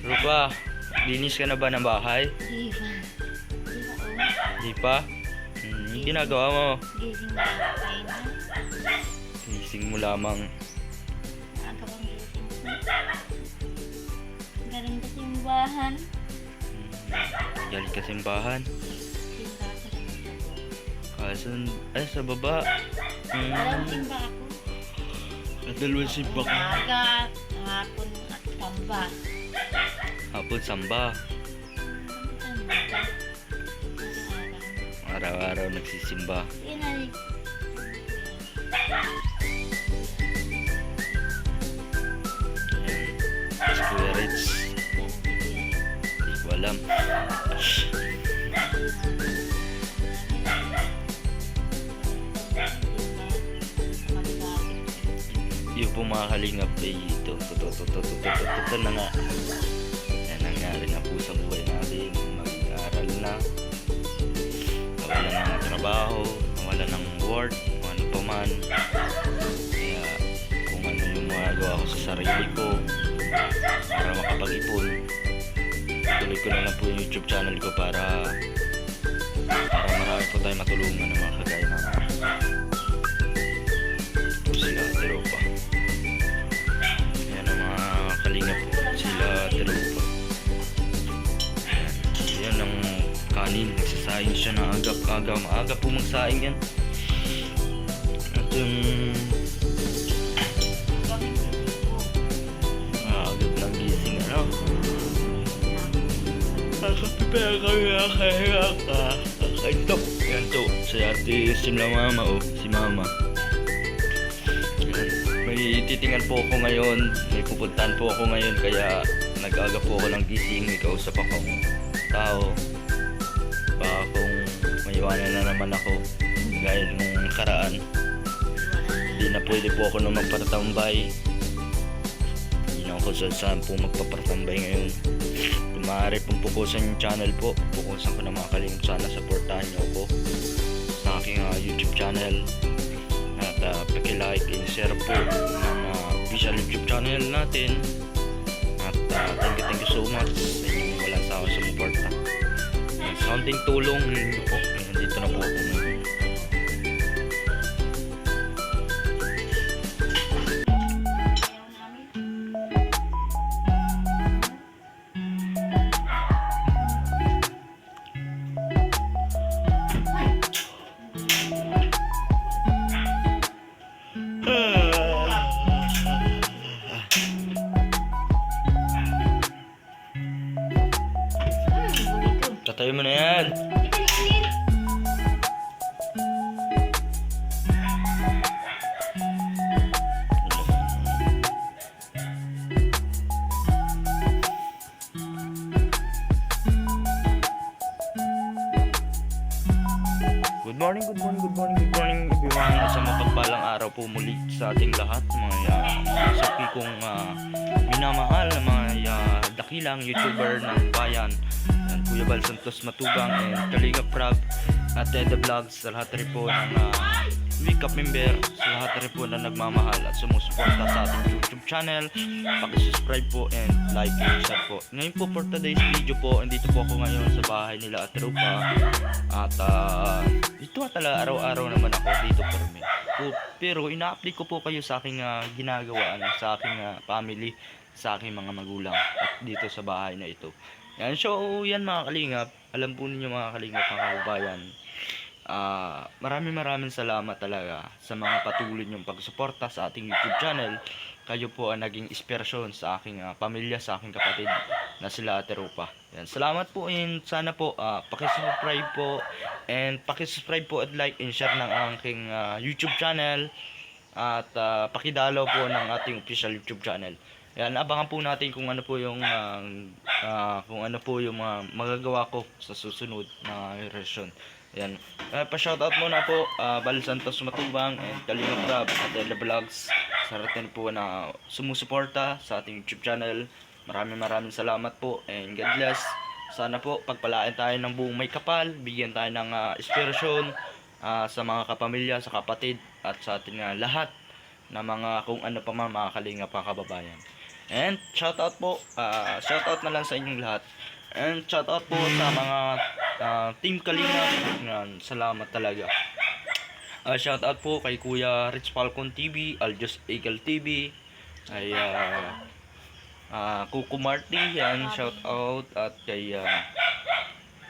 Rupa, linis ka na ba ng bahay? Di ba? Di pa? Hmm, ginagawa mo. Gising kayo na. Gising mo lamang. Maaga pang gising. Galing kasi yung bahan. Hmm, galing ka simbahan. Kasan, ay sa baba. Alam, Hmm, simba ako. kadalawang simba ka. Umaga, hapon at tamba. Hapon samba. Araw-araw nagsisimba. Reds. Hindi ko alam. Yung po mga kalingap ay ito. Totoo na nga. Ng work. Kung ano pa man. Kaya kung ano yung magagawa ko sa sarili ko para makapag-ipon. Tuloy ko na lang po yung YouTube channel ko para para marami po tayo matulungan ng mga kagaya namin. Po sila, Teropa. Yan ang mga kalingap sila, Teropa. Yan. Ang kanin. Nagsasaing siya na agap-aga. Maaga po magsaing yan. Yung agap ng gising ano. Nakapipera kami nakahiga ka. Kakaintop. Yan to. Si ate Simla Mama o. Si Mama. May titingan po ako ngayon. May pupuntahan po ako ngayon. Kaya nag-aga po ako ng gising. May kausap akong tao. Baka kung maiwanan na naman ako. Gaya nung karaan. Pwede po ako na magpatambay. Hindi na ako sa saan po magpapatambay ngayon. Kung maaari pong pukusan yung channel po, pukusan ko na mga kalingap sana supportahan niyo ako sa aking ah, YouTube channel. At uh, paki-like and share po ng ah, official YouTube channel natin. At ah, thank you, thank you so much sa inyong walang sawa sa suporta. Yan, Sa konting tulong po, nandito na po ako Tatayo mo na yan. Good morning, good morning, good morning, good morning everyone. Sa mapagpalang araw po muli sa ating lahat, mga uh, mga sapi kong ah, minamahal na mga ah, dakilang YouTuber ng bayan. Kuya Bal Santos Matubang and Kalinga Prab at Eda Vlogs sa lahat rin po ng uh, Wake Up member, sa lahat rin po na nagmamahal at sumusuporta sa ating YouTube channel. Pakisubscribe po and like and share po. Ngayon po for today's video po, andito po ako ngayon sa bahay nila at Rupa. At uh, ito talaga araw-araw naman ako dito for me. Pero ina-update ko po kayo sa aking ah, ginagawa, ano, sa aking ah, family, sa aking mga magulang at dito sa bahay na ito. Yan, so yan mga kalingap. Alam po ninyo mga kalingap mga kababayan. Ah, maraming maraming salamat talaga sa mga patuloy niyong pagsuporta sa ating YouTube channel. Kayo po ang naging inspirasyon sa aking ah, pamilya, sa aking kapatid na sila Ate Rupa. Yan, salamat po and sana po ah, pakisubscribe po and pakisubscribe po at like and share ng aking ah, YouTube channel at ah, pakidalaw po ng ating official YouTube channel. Yan, abangan po natin kung ano po yung ah, ah, kung ano po yung mga magagawa ko sa susunod na version. Yan. Uh, pa-shoutout muna po uh, Bal Santos Matubang and Kalinga Prab at Ella Vlogs sa atin po na sumusuporta sa ating YouTube channel. Maraming maraming salamat po and God bless. Sana po pagpalain tayo ng buong may kapal, bigyan tayo ng ah, inspirasyon ah, sa mga kapamilya, sa kapatid at sa ating ah, lahat na mga kung ano pa man mga kalinga pa kababayan. And shoutout po, ah shoutout na lang sa inyong lahat. And shoutout po sa mga ah, Team Kalinga. Yan, salamat talaga. Ah shoutout po kay Kuya Rich Falcon TV, Aljos Eagle TV, ay ah ah, Kuko Marty, yan, shoutout at kay ah,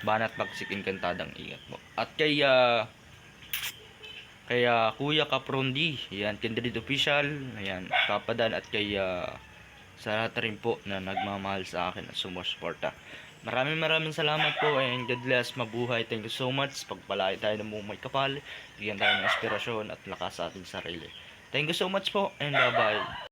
Banat Bagsik Encantadang Ingat po. At kay ah, kay ah, Kuya Kaprondi, yan, Kindred Official, ayan, Kapadan at kay ah, sa lahat rin po na nagmamahal sa akin at sumusuporta. Maraming maraming salamat po and God bless, mabuhay. Thank you so much. Pagpalay tayo ng may kapal, bigyan tayo ng inspirasyon at lakas sa ating sarili. Thank you so much po and bye-bye.